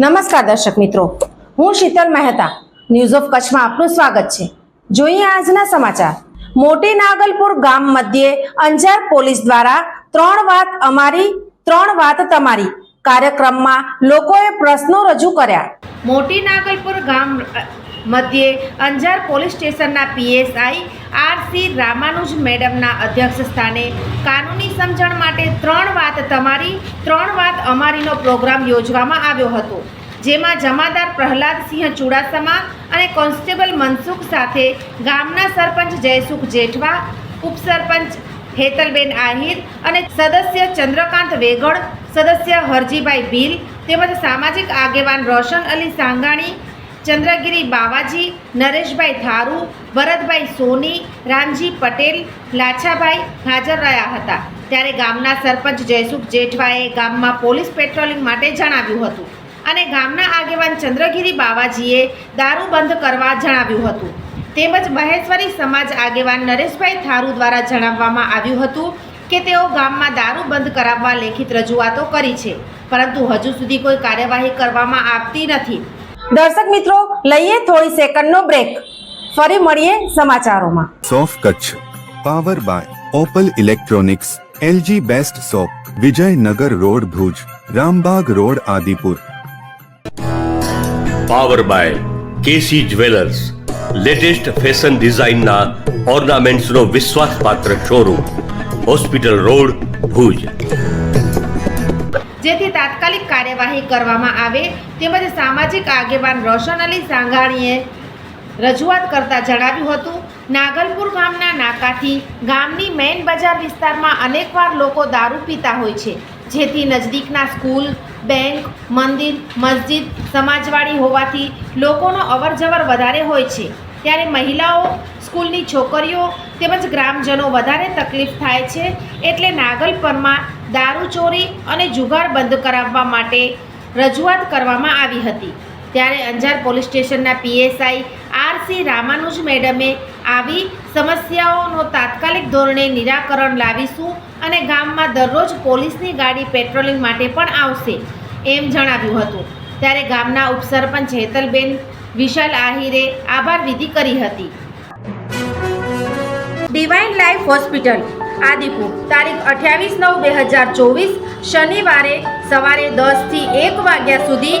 નમસ્કાર દર્શક મિત્રો, હું શીતલ મહેતા ન્યૂઝ ઓફ કચ્છમાં આપનું સ્વાગત છે. જોઈએ આજના સમાચાર. મોટી નાગલપુર ગામ મધ્યે અંજાર પોલીસ દ્વારા ત્રણ વાત અમારી, ત્રણ વાત તમારી. કાર્યક્રમમાં લોકોએ પ્રશ્નો રજૂ કર્યા. મોટી નાગલપુર ગામ મધ્યે અંજાર પોલીસ સ્ટેશનના પીએસઆઈ આરસી રામાનુજ મેડમના અધ્યક્ષ સ્થાને કાનૂની સમજણ માટે ત્રણ વાત તમારી, ત્રણ વાત અમારીનો પ્રોગ્રામ યોજવામાં આવ્યો હતો. જેમાં જમાદાર પ્રહલાદસિંહ ચુડાસમા અને કોન્સ્ટેબલ મનસુખ સાથે ગામના સરપંચ જયસુખ જેઠવા, ઉપસરપંચ હેતલબેન આહિર અને સદસ્ય ચંદ્રકાંત વેગડ, સદસ્ય હરજીભાઈ ભીલ તેમજ સામાજિક આગેવાન રોશન અલી સાંગાણી, ચંદ્રગીરી બાવાજી, નરેશભાઈ થારુ, ભરતભાઈ સોની, રામજી પટેલ, લાછાભાઈ હાજર રહ્યા હતા. ત્યારે ગામના સરપંચ જયસુખ જેઠવાએ ગામમાં પોલીસ પેટ્રોલિંગ માટે જણાવ્યું હતું. અને ગામના આગેવાન ચંદ્રગીરી બાવાજીએ દારૂ બંધ કરવા જણાવ્યું હતું. તેમજ મહેશ્વરી સમાજ આગેવાન નરેશભાઈ થારુ દ્વારા જણાવવામાં આવ્યું હતું કે તેઓ ગામમાં દારૂ બંધ કરાવવા લેખિત રજૂઆતો કરી છે પરંતુ હજુ સુધી કોઈ કાર્યવાહી કરવામાં આવતી નથી. દર્શક મિત્રો લઈએ થોડી સેકન્ડનો બ્રેક. ફરી મળીએ સમાચારોમાં. સોફ Kutch power by Opal electronics LG best shop Vijaynagar road Bhuj Rambag road Adipur. Power by KC jewellers latest fashion ડિઝાઇનના ઓર્નામેન્ટ્સનો વિશ્વાસપાત્ર શોરૂમ હોસ્પિટલ રોડ ભુજ જેથી તાત્કાલિક કાર્યવાહી કરવામાં આવે તેમજ સામાજિક આગેવાન રોશન અલી સાંઘાણીએ રજૂઆત કરતા જણાવ્યું હતું, નાગલપુર ગામના નાકાથી ગામની મેઇન બજાર વિસ્તારમાં અનેકવાર લોકો દારૂ પીતા હોય છે. જેથી નજદીકના સ્કૂલ, બેંક, મંદિર, મસ્જિદ સમાજવાળી હોવાથી લોકોનો અવરજવર વધારે હોય છે. ત્યારે મહિલાઓ, સ્કૂલની છોકરીઓ તેમજ ગ્રામજનો વધારે તકલીફ થાય છે એટલે નાગલપરમાં દારૂ ચોરી અને જુગાર બંધ કરાવવા માટે રજૂઆત કરવામાં આવી હતી. ત્યારે અંજાર પોલીસ સ્ટેશનના પીએસઆઈ આરસી રામાનુજ મેડમે આવી સમસ્યાઓનો તાત્કાલિક ધોરણે નિરાકરણ લાવીશું અને ગામમાં દરરોજ પોલીસની ગાડી પેટ્રોલિંગ માટે પણ આવશે, એમ જણાવ્યું હતું. ત્યારે ગામના ઉપસરપંચ હેતલબેન વિશાલ આહિરે આભાર વિધિ કરી હતી. ડિવાઇન લાઈફ હોસ્પિટલ, આદિપુર, તારીખ અઠ્યાવીસ નવ બે હજાર ચોવીસ, શનિવારે સવારે દસથી એક વાગ્યા સુધી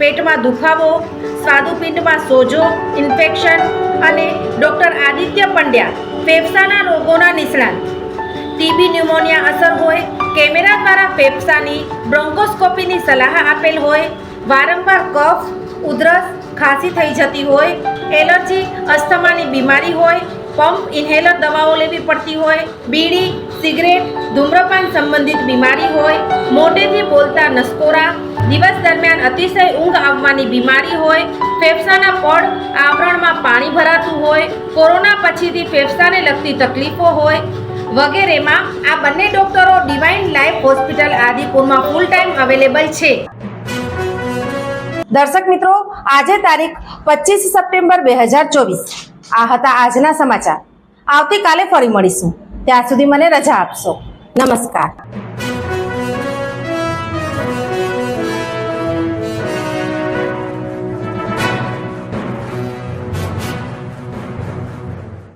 પેટમાં દુખાવો, સ્વાદુપિંડમાં સોજો, ઇન્ફેક્શન અને ડૉક્ટર આદિત્ય પંડ્યા ફેફસાના રોગોના નિષ્ણાત. ટીબી ન્યુમોનિયા અસર હોય, કેમેરા દ્વારા ફેફસાની બ્રોન્કોસ્કોપીની સલાહ આપેલ હોય, વારંવાર કફ, ઉધરસ ખાંસી થઈ જતી હોય, એલર્જી, અસ્થમાની બીમારી હોય, પંપ ઇન્હેલર દવાઓ લેવી પડતી હોય, બીડી, સિગરેટ, ધૂમ્રપાન સંબંધિત બીમારી હોય મોઢેથી બોલતા નસકોરા દિવસ દરમિયાન અતિશય ઊંઘ આવવાની બીમારી હોય, ફેફસાના પડ આવરણમાં પાણી ભરાતું હોય, કોરોના પછીથી ફેફસાને લગતી તકલીફો હોય વગેરેમાં આ બંને ડોક્ટરો ડિવાઇન લાઈફ હોસ્પિટલ આદિપુરમાં ફૂલ ટાઈમ અવેલેબલ છે. દર્શક મિત્રો, આજે તારીખ પચીસ સપ્ટેમ્બર બે હજાર ચોવીસ. આ હતા આજના સમાચાર. આવતીકાલે ફરી મળીશું. ત્યાં સુધી મને રજા આપશો. નમસ્કાર.